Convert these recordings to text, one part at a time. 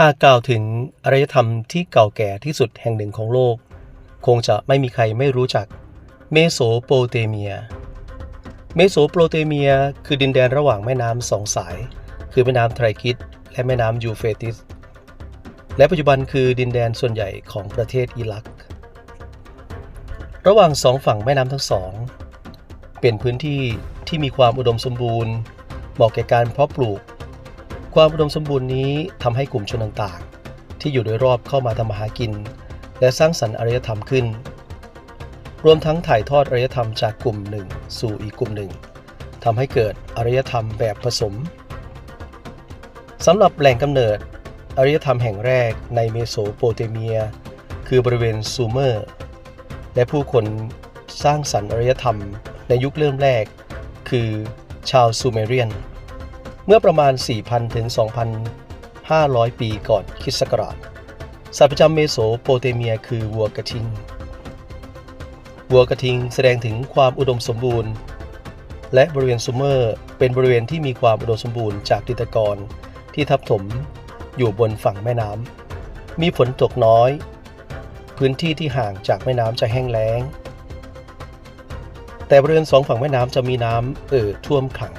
หากกล่าวถึงอารยธรรมที่เก่าแก่ที่สุดแห่งหนึ่งของโลก คงจะไม่มีใครไม่รู้จักเมโสโปเตเมีย เมโสโปเตเมีย คือดินแดนระหว่างแม่น้ำสองสาย คือแม่น้ำไทรคิสและแม่น้ำยูเฟติส และปัจจุบันคือดินแดนส่วนใหญ่ของประเทศอิรัก ระหว่างสองฝั่งแม่น้ำทั้งสอง เป็นพื้นที่ที่มีความอุดมสมบูรณ์เหมาะแก่การเพาะปลูก ความอุดมสมบูรณ์นี้ทำให้กลุ่มชนต่างๆ ที่อยู่โดยรอบเข้ามาทำมาหากิน และสร้างสรรค์อารยธรรมขึ้น รวมทั้งถ่ายทอดอารยธรรมจากกลุ่มหนึ่ง สู่อีกกลุ่มหนึ่งทำให้เกิดอารยธรรมแบบผสมสำหรับแหล่งกำเนิดอารยธรรมแห่งแรกในเมโสโปเตเมีย คือบริเวณซูเมอร์ และผู้คนสร้างสรรค์อารยธรรมในยุคเริ่มแรก คือชาวซูเมเรียน เมื่อประมาณ 4,000 ถึง 2,500 ปีก่อนคริสต์ศักราช สัตว์ประจำเมโสโปเตเมียคือวัวกระทิง วัวกระทิงแสดงถึงความอุดมสมบูรณ์ และบริเวณซูเมอร์เป็นบริเวณที่มีความอุดมสมบูรณ์จากดินตะกอนที่ทับถมอยู่บนฝั่งแม่น้ำ มีฝนตกน้อย พื้นที่ที่ห่างจากแม่น้ำจะแห้งแล้ง แต่บริเวณสองฝั่งแม่น้ำจะมีน้ำเอ่อท่วมขัง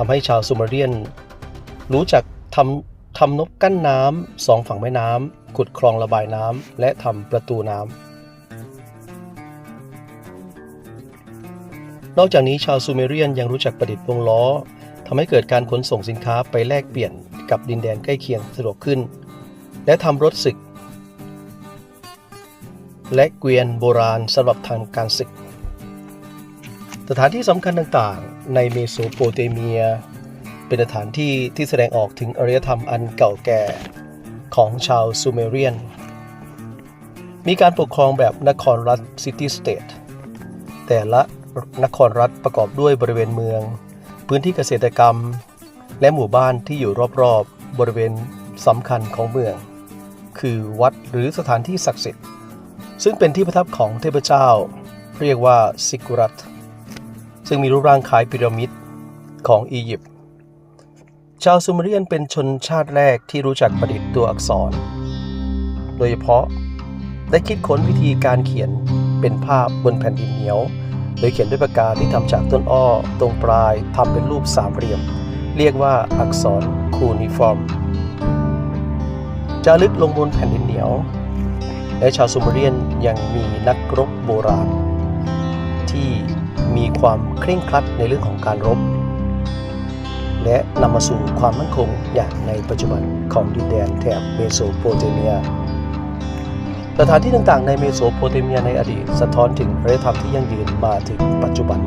ทำให้ชาวซูเมเรียน รู้จักทำทำนกกั้นน้ำสองฝั่งแม่น้ำขุดคลองระบายน้ำและทำประตูน้ำนอกจากนี้ชาวซูเมเรียนยังรู้จักประดิษฐ์วงล้อทำให้เกิดการขนส่งสินค้าไปแลกเปลี่ยนกับดินแดนใกล้เคียงสะดวกขึ้น และทำรถศึก และเกวียนโบราณสำหรับทางการศึก สถานที่สำคัญต่างๆ ในเมโสโปเตเมีย เป็นสถานที่ที่แสดงออกถึงอารยธรรมอันเก่าแก่ของชาวซูเมเรียน มีการปกครองแบบนครรัฐซิตี้สเตทแต่ละนครรัฐประกอบด้วยบริเวณเมือง พื้นที่เกษตรกรรม และหมู่บ้านที่อยู่รอบๆ บริเวณสำคัญของเมือง คือวัดหรือสถานที่ศักดิ์สิทธิ์ ซึ่งเป็นที่ประทับของเทพเจ้า เรียกว่าซิกุรัต ซึ่งมีรูปร่างคล้ายพีระมิดของอียิปต์ชาวซูเมเรียนเป็นชนชาติแรกที่รู้จักประดิษฐ์ตัวอักษร โดยเฉพาะได้คิดค้นวิธีการเขียนเป็นภาพบนแผ่นดินเหนียว โดยเขียนด้วยปากกาที่ทำจากต้นอ้อ ตรงปลายทำเป็นรูปสามเหลี่ยม เรียกว่าอักษรคูนิฟอร์ม จารึกลงบนแผ่นดินเหนียว และชาวซูเมเรียนยังมีนักรบโบราณ ที่ มีความเคร่งครัดในเรื่องของการรบ และนำมาสู่ความมั่นคงอย่างในปัจจุบันของดินแดนแถบเมโสโปเตเมีย สถานที่ต่างๆในเมโสโปเตเมียในอดีต สะท้อนถึงอารยธรรมที่ยั่งยืนมาถึงปัจจุบัน